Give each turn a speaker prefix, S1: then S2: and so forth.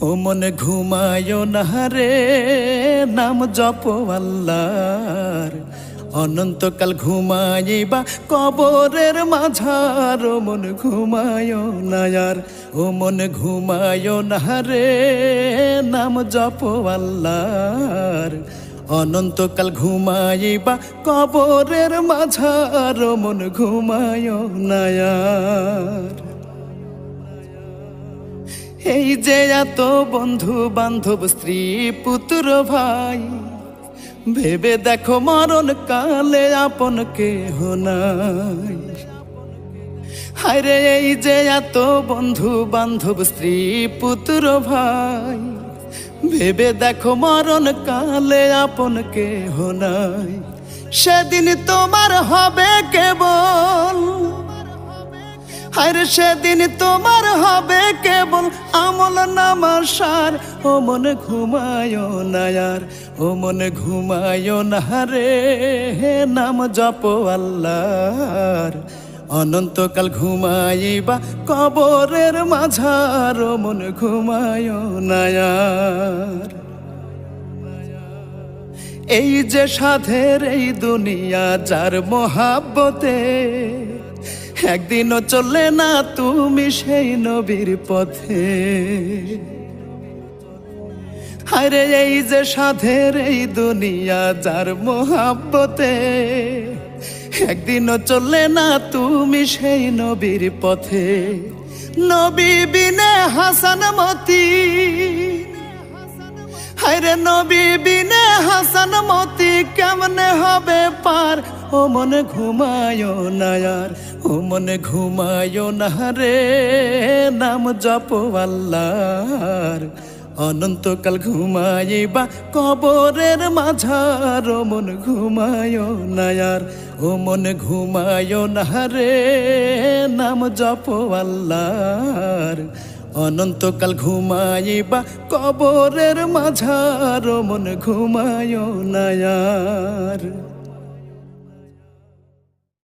S1: ও মনে ঘুমায় না রে, নাম জপ আল্লাহর। অনন্তকাল ঘুমাইবা কবরের মাঝার, ও মন ঘুমায় না আর। ও মন ঘুমায় না রে, নাম জপ আল্লাহর। অনন্তকাল ঘুমাইবা কবরের মাঝার, ও মন ঘুমায় না আর। এই যে এত বন্ধু বান্ধব, স্ত্রী, পুত্র, ভাই, ভেবে দেখো মরণ কালে আপন কে নাই। এই যে এত বন্ধু বান্ধব, স্ত্রী, পুত্র, ভাই, ভেবে দেখো মরণ কালে আপন কে নাই। সেদিন তোমার হবে কেবল হায়রে সেদিন তোমার হবে নামাসার ও মনে ঘুমায় না আর, ও মনে ঘুমায় না রে, হে নাম জপ আল্লাহর। অনন্তকাল ঘুমাইবা কবরের মাঝার, ও মনে ঘুমায় নায়ার এই যে সাধের এই দুনিয়া, যার মহাব্বতে একদিনও চললে না তুমি সেই নবীর পথে। আরে এই যে সাধের এই দুনিয়া যার মহাব্বতে, একদিনও চললে না তুমি সেই নবীর পথে। নবী বিনে হাসান মতি, হায়রে নবী বিনে হাসান মতি, কেমনে হবে পার? ও মনে ঘুমায় না আর, ও মনে ঘুমায় না রে, নাম জপ আল্লাহর। অনন্তকাল ঘুমাইবা, কবরের মাঝার ও মন ঘুমায় না আর, ও মন ঘুমায় না রে, নাম জপ আল্লাহর। অনন্তকাল ঘুমাইবা, কবরের মাঝার ও মন ঘুমায় না আর।